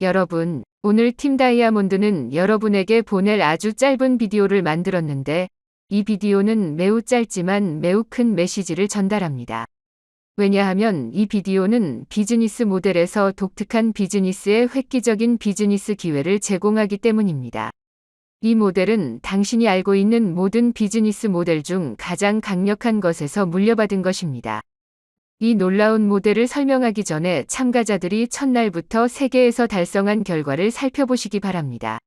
여러분, 오늘 팀 다이아몬드는 여러분에게 보낼 아주 짧은 비디오를 만들었는데 이 비디오는 매우 짧지만 매우 큰 메시지를 전달합니다. 왜냐하면 이 비디오는 비즈니스 모델에서 독특한 비즈니스의 획기적인 비즈니스 기회를 제공하기 때문입니다. 이 모델은 당신이 알고 있는 모든 비즈니스 모델 중 가장 강력한 것에서 물려받은 것입니다. 이 놀라운 모델을 설명하기 전에 참가자들이 첫날부터 세계에서 달성한 결과를 살펴보시기 바랍니다.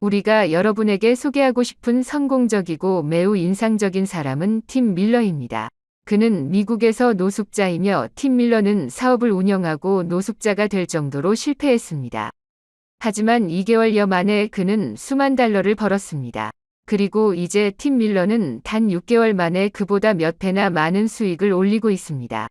우리가 여러분에게 소개하고 싶은 성공적이고 매우 인상적인 사람은 팀 밀러입니다. 그는 미국에서 노숙자이며 팀 밀러는 사업을 운영하고 노숙자가 될 정도로 실패했습니다. 하지만 2개월여 만에 그는 수만 달러를 벌었습니다. 그리고 이제 팀 밀러는 단 6개월 만에 그보다 몇 배나 많은 수익을 올리고 있습니다.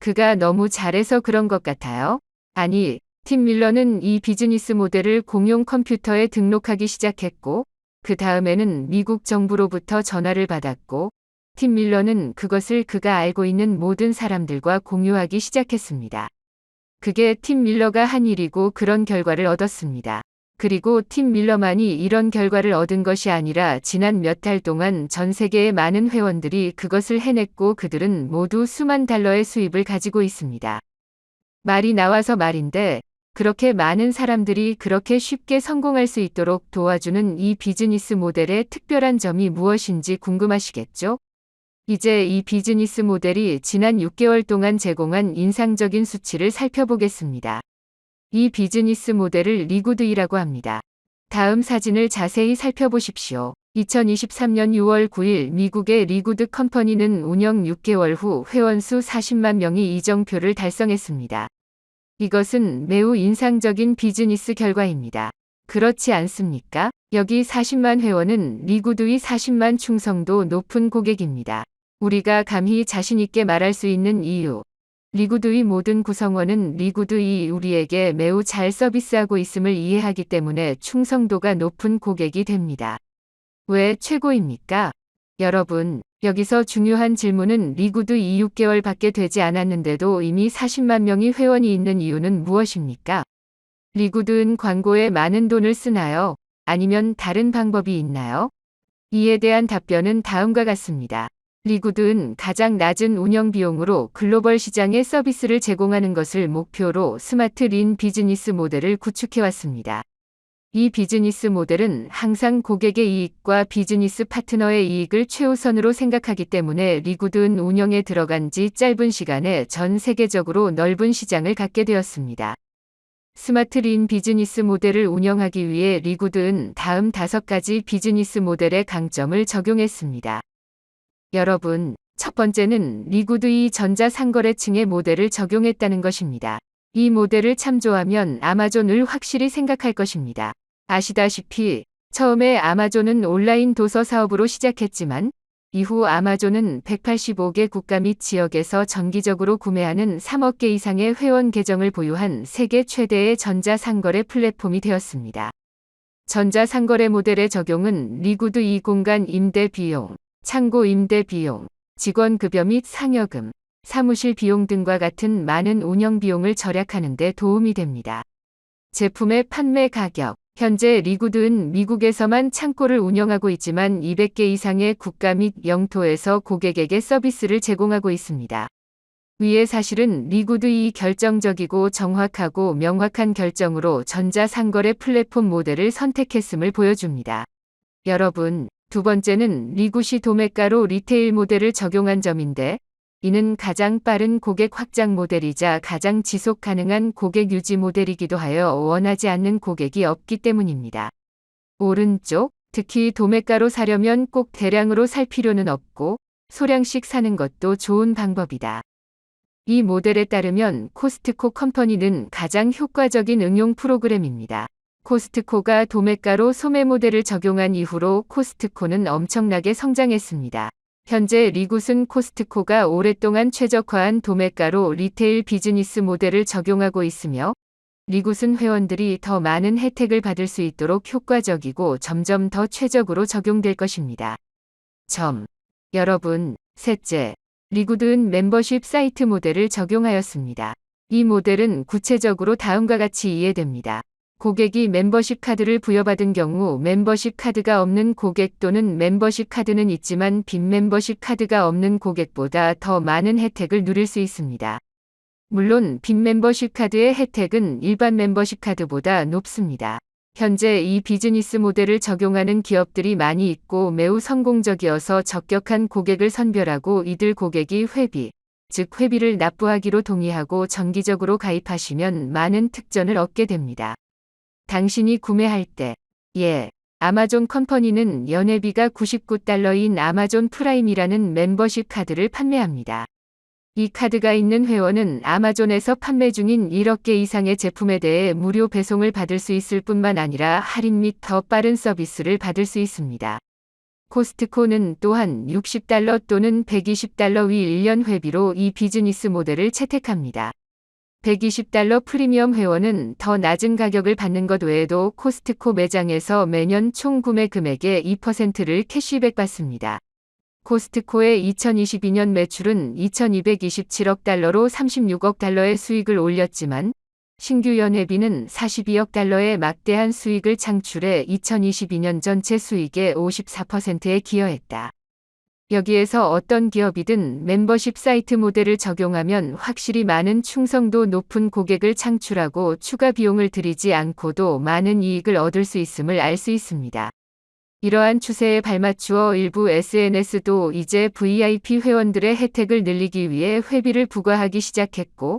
그가 너무 잘해서 그런 것 같아요. 아니, 팀 밀러는 이 비즈니스 모델을 공용 컴퓨터에 등록하기 시작했고, 그 다음에는 미국 정부로부터 전화를 받았고, 팀 밀러는 그것을 그가 알고 있는 모든 사람들과 공유하기 시작했습니다. 그게 팀 밀러가 한 일이고 그런 결과를 얻었습니다. 그리고 팀 밀러만이 이런 결과를 얻은 것이 아니라 지난 몇 달 동안 전 세계의 많은 회원들이 그것을 해냈고 그들은 모두 수만 달러의 수입을 가지고 있습니다. 말이 나와서 말인데 그렇게 많은 사람들이 그렇게 쉽게 성공할 수 있도록 도와주는 이 비즈니스 모델의 특별한 점이 무엇인지 궁금하시겠죠? 이제 이 비즈니스 모델이 지난 6개월 동안 제공한 인상적인 수치를 살펴보겠습니다. 이 비즈니스 모델을 리구드이라고 합니다. 다음 사진을 자세히 살펴보십시오. 2023년 6월 9일 미국의 리구드 컴퍼니는 운영 6개월 후 회원수 40만 명이 이정표를 달성했습니다. 이것은 매우 인상적인 비즈니스 결과입니다. 그렇지 않습니까? 여기 40만 회원은 리구드의 40만 충성도 높은 고객입니다. 우리가 감히 자신있게 말할 수 있는 이유. 리구드의 모든 구성원은 리구드이 우리에게 매우 잘 서비스하고 있음을 이해하기 때문에 충성도가 높은 고객이 됩니다. 왜 최고입니까? 여러분, 여기서 중요한 질문은 리구드 2, 6개월 밖에 되지 않았는데도 이미 40만 명이 회원이 있는 이유는 무엇입니까? 리구드는 광고에 많은 돈을 쓰나요? 아니면 다른 방법이 있나요? 이에 대한 답변은 다음과 같습니다. 리구드는 가장 낮은 운영 비용으로 글로벌 시장에 서비스를 제공하는 것을 목표로 스마트 린 비즈니스 모델을 구축해왔습니다. 이 비즈니스 모델은 항상 고객의 이익과 비즈니스 파트너의 이익을 최우선으로 생각하기 때문에 리구드는 운영에 들어간 지 짧은 시간에 전 세계적으로 넓은 시장을 갖게 되었습니다. 스마트 린 비즈니스 모델을 운영하기 위해 리구드는 다음 다섯 가지 비즈니스 모델의 강점을 적용했습니다. 여러분, 첫 번째는 리구드이 전자상거래층의 모델을 적용했다는 것입니다. 이 모델을 참조하면 아마존을 확실히 생각할 것입니다. 아시다시피 처음에 아마존은 온라인 도서 사업으로 시작했지만 이후 아마존은 185개 국가 및 지역에서 정기적으로 구매하는 3억 개 이상의 회원 계정을 보유한 세계 최대의 전자상거래 플랫폼이 되었습니다. 전자상거래 모델의 적용은 리구드 이 공간 임대 비용, 창고 임대 비용, 직원 급여 및 상여금, 사무실 비용 등과 같은 많은 운영 비용을 절약하는 데 도움이 됩니다. 제품의 판매 가격 현재 리구드는 미국에서만 창고를 운영하고 있지만 200개 이상의 국가 및 영토에서 고객에게 서비스를 제공하고 있습니다. 위의 사실은 리구드이 결정적이고 정확하고 명확한 결정으로 전자상거래 플랫폼 모델을 선택했음을 보여줍니다. 여러분, 두 번째는 리굿이 도매가로 리테일 모델을 적용한 점인데 이는 가장 빠른 고객 확장 모델이자 가장 지속 가능한 고객 유지 모델이기도 하여 원하지 않는 고객이 없기 때문입니다. 오른쪽, 특히 도매가로 사려면 꼭 대량으로 살 필요는 없고 소량씩 사는 것도 좋은 방법이다. 이 모델에 따르면 코스트코 컴퍼니는 가장 효과적인 응용 프로그램입니다. 코스트코가 도매가로 소매 모델을 적용한 이후로 코스트코는 엄청나게 성장했습니다. 현재 리굿은 코스트코가 오랫동안 최적화한 도매가로 리테일 비즈니스 모델을 적용하고 있으며 리굿은 회원들이 더 많은 혜택을 받을 수 있도록 효과적이고 점점 더 최적으로 적용될 것입니다. 점. 여러분, 셋째. 리굿은 멤버십 사이트 모델을 적용하였습니다. 이 모델은 구체적으로 다음과 같이 이해됩니다. 고객이 멤버십 카드를 부여받은 경우 멤버십 카드가 없는 고객 또는 멤버십 카드는 있지만 빈 멤버십 카드가 없는 고객보다 더 많은 혜택을 누릴 수 있습니다. 물론 빈 멤버십 카드의 혜택은 일반 멤버십 카드보다 높습니다. 현재 이 비즈니스 모델을 적용하는 기업들이 많이 있고 매우 성공적이어서 적격한 고객을 선별하고 이들 고객이 회비, 즉 회비를 납부하기로 동의하고 정기적으로 가입하시면 많은 특전을 얻게 됩니다. 당신이 구매할 때, 예, 아마존 컴퍼니는 연회비가 99달러인 아마존 프라임이라는 멤버십 카드를 판매합니다. 이 카드가 있는 회원은 아마존에서 판매 중인 1억 개 이상의 제품에 대해 무료 배송을 받을 수 있을 뿐만 아니라 할인 및 더 빠른 서비스를 받을 수 있습니다. 코스트코는 또한 60달러 또는 120달러 위 1년 회비로 이 비즈니스 모델을 채택합니다. 120달러 프리미엄 회원은 더 낮은 가격을 받는 것 외에도 코스트코 매장에서 매년 총 구매 금액의 2%를 캐시백 받습니다. 코스트코의 2022년 매출은 2227억 달러로 36억 달러의 수익을 올렸지만 신규 연회비는 42억 달러의 막대한 수익을 창출해 2022년 전체 수익의 54%에 기여했다. 여기에서 어떤 기업이든 멤버십 사이트 모델을 적용하면 확실히 많은 충성도 높은 고객을 창출하고 추가 비용을 들이지 않고도 많은 이익을 얻을 수 있음을 알 수 있습니다. 이러한 추세에 발맞추어 일부 SNS도 이제 VIP 회원들의 혜택을 늘리기 위해 회비를 부과하기 시작했고,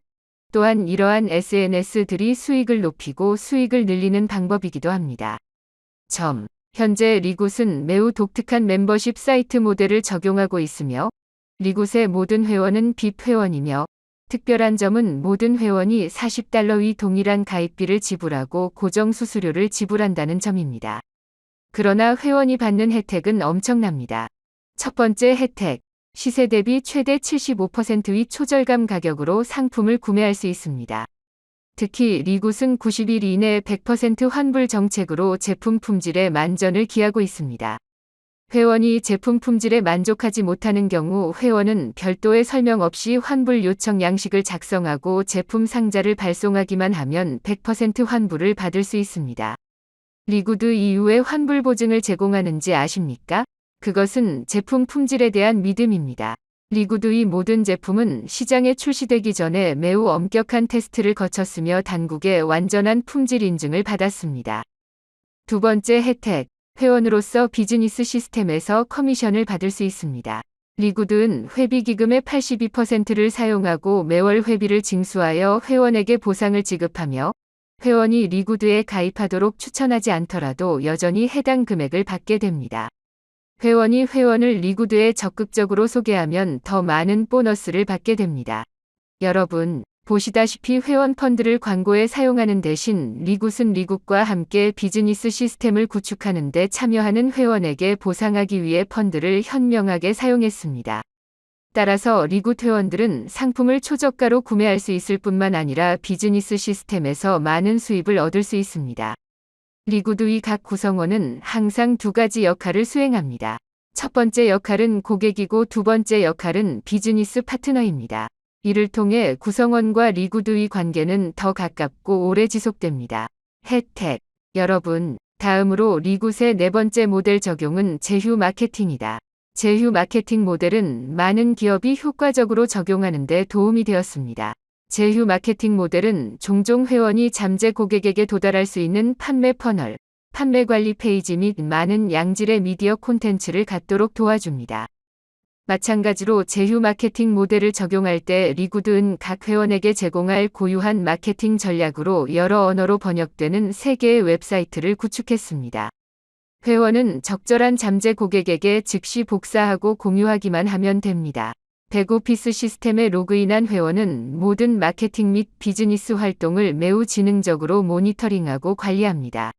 또한 이러한 SNS들이 수익을 높이고 수익을 늘리는 방법이기도 합니다. 점. 현재 리굿은 매우 독특한 멤버십 사이트 모델을 적용하고 있으며, 리굿의 모든 회원은 빕 회원이며, 특별한 점은 모든 회원이 40달러 위 동일한 가입비를 지불하고 고정 수수료를 지불한다는 점입니다. 그러나 회원이 받는 혜택은 엄청납니다. 첫 번째 혜택. 시세 대비 최대 75%의 초절감 가격으로 상품을 구매할 수 있습니다. 특히 리굿은 90일 이내 100% 환불 정책으로 제품 품질에 만전을 기하고 있습니다. 회원이 제품 품질에 만족하지 못하는 경우 회원은 별도의 설명 없이 환불 요청 양식을 작성하고 제품 상자를 발송하기만 하면 100% 환불을 받을 수 있습니다. 리구드 이후에 환불 보증을 제공하는지 아십니까? 그것은 제품 품질에 대한 믿음입니다. 리구드의 모든 제품은 시장에 출시되기 전에 매우 엄격한 테스트를 거쳤으며 단국의 완전한 품질 인증을 받았습니다. 두 번째 혜택, 회원으로서 비즈니스 시스템에서 커미션을 받을 수 있습니다. 리구드는 회비 기금의 82%를 사용하고 매월 회비를 징수하여 회원에게 보상을 지급하며 회원이 리구드에 가입하도록 추천하지 않더라도 여전히 해당 금액을 받게 됩니다. 회원이 회원을 리구드에 적극적으로 소개하면 더 많은 보너스를 받게 됩니다. 여러분, 보시다시피 회원 펀드를 광고에 사용하는 대신 리굿은 리굿과 함께 비즈니스 시스템을 구축하는 데 참여하는 회원에게 보상하기 위해 펀드를 현명하게 사용했습니다. 따라서 리굿 회원들은 상품을 초저가로 구매할 수 있을 뿐만 아니라 비즈니스 시스템에서 많은 수입을 얻을 수 있습니다. 리구드의 각 구성원은 항상 두 가지 역할을 수행합니다. 첫 번째 역할은 고객이고 두 번째 역할은 비즈니스 파트너입니다. 이를 통해 구성원과 리구드의 관계는 더 가깝고 오래 지속됩니다. 혜택. 여러분, 다음으로 리굿의 네 번째 모델 적용은 제휴 마케팅이다. 제휴 마케팅 모델은 많은 기업이 효과적으로 적용하는 데 도움이 되었습니다. 제휴 마케팅 모델은 종종 회원이 잠재 고객에게 도달할 수 있는 판매 퍼널, 판매 관리 페이지 및 많은 양질의 미디어 콘텐츠를 갖도록 도와줍니다. 마찬가지로 제휴 마케팅 모델을 적용할 때 리구드는 각 회원에게 제공할 고유한 마케팅 전략으로 여러 언어로 번역되는 3개의 웹사이트를 구축했습니다. 회원은 적절한 잠재 고객에게 즉시 복사하고 공유하기만 하면 됩니다. 백오피스 시스템에 로그인한 회원은 모든 마케팅 및 비즈니스 활동을 매우 지능적으로 모니터링하고 관리합니다.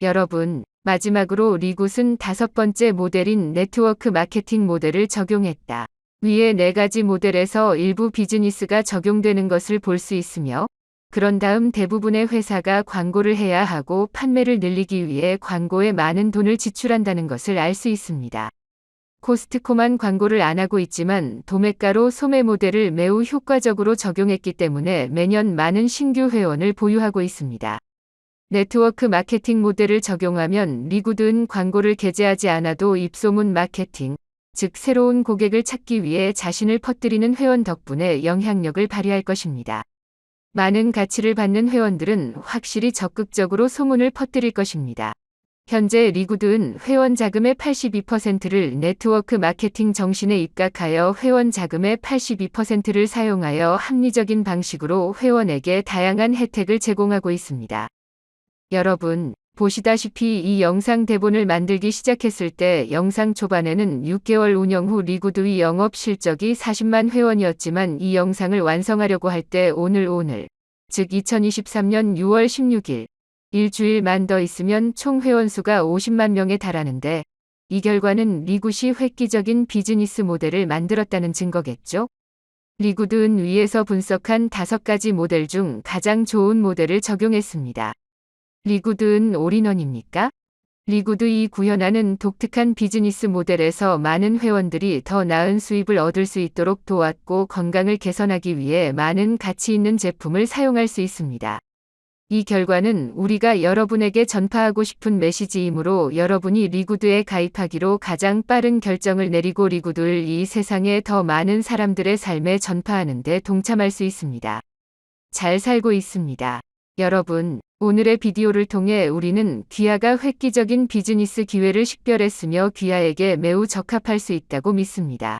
여러분, 마지막으로 리굿은 다섯 번째 모델인 네트워크 마케팅 모델을 적용했다. 위의 네 가지 모델에서 일부 비즈니스가 적용되는 것을 볼 수 있으며, 그런 다음 대부분의 회사가 광고를 해야 하고 판매를 늘리기 위해 광고에 많은 돈을 지출한다는 것을 알 수 있습니다. 코스트코만 광고를 안 하고 있지만 도매가로 소매 모델을 매우 효과적으로 적용했기 때문에 매년 많은 신규 회원을 보유하고 있습니다. 네트워크 마케팅 모델을 적용하면 리구드은 광고를 게재하지 않아도 입소문 마케팅, 즉 새로운 고객을 찾기 위해 자신을 퍼뜨리는 회원 덕분에 영향력을 발휘할 것입니다. 많은 가치를 받는 회원들은 확실히 적극적으로 소문을 퍼뜨릴 것입니다. 현재 리구드은 회원 자금의 82%를 네트워크 마케팅 정신에 입각하여 회원 자금의 82%를 사용하여 합리적인 방식으로 회원에게 다양한 혜택을 제공하고 있습니다. 여러분, 보시다시피 이 영상 대본을 만들기 시작했을 때 영상 초반에는 6개월 운영 후 리구드의 영업 실적이 40만 회원이었지만 이 영상을 완성하려고 할 때 오늘 오늘, 즉 2023년 6월 16일, 일주일만 더 있으면 총 회원수가 50만 명에 달하는데 이 결과는 리굿이 획기적인 비즈니스 모델을 만들었다는 증거겠죠? 리굿은 위에서 분석한 다섯 가지 모델 중 가장 좋은 모델을 적용했습니다. 리굿은 올인원입니까? 리굿이 구현하는 독특한 비즈니스 모델에서 많은 회원들이 더 나은 수입을 얻을 수 있도록 도왔고 건강을 개선하기 위해 많은 가치 있는 제품을 사용할 수 있습니다. 이 결과는 우리가 여러분에게 전파하고 싶은 메시지이므로 여러분이 리구드에 가입하기로 가장 빠른 결정을 내리고 리구드를 이 세상에 더 많은 사람들의 삶에 전파하는 데 동참할 수 있습니다. 잘 살고 있습니다. 여러분, 오늘의 비디오를 통해 우리는 귀하가 획기적인 비즈니스 기회를 식별했으며 귀하에게 매우 적합할 수 있다고 믿습니다.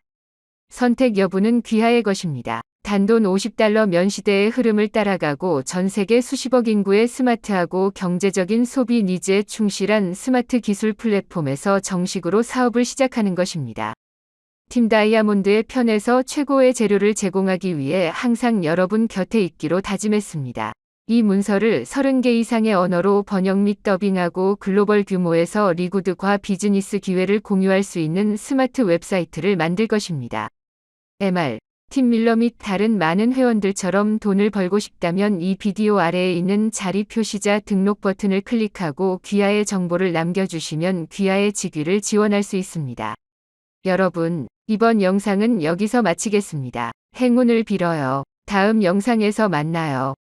선택 여부는 귀하의 것입니다. 단돈 50달러 면 시대의 흐름을 따라가고 전 세계 수십억 인구의 스마트하고 경제적인 소비 니즈에 충실한 스마트 기술 플랫폼에서 정식으로 사업을 시작하는 것입니다. 팀 다이아몬드의 편에서 최고의 재료를 제공하기 위해 항상 여러분 곁에 있기로 다짐했습니다. 이 문서를 30개 이상의 언어로 번역 및 더빙하고 글로벌 규모에서 리구드과 비즈니스 기회를 공유할 수 있는 스마트 웹사이트를 만들 것입니다. MR 팀 밀러 및 다른 많은 회원들처럼 돈을 벌고 싶다면 이 비디오 아래에 있는 자리 표시자 등록 버튼을 클릭하고 귀하의 정보를 남겨주시면 귀하의 직위를 지원할 수 있습니다. 여러분, 이번 영상은 여기서 마치겠습니다. 행운을 빌어요. 다음 영상에서 만나요.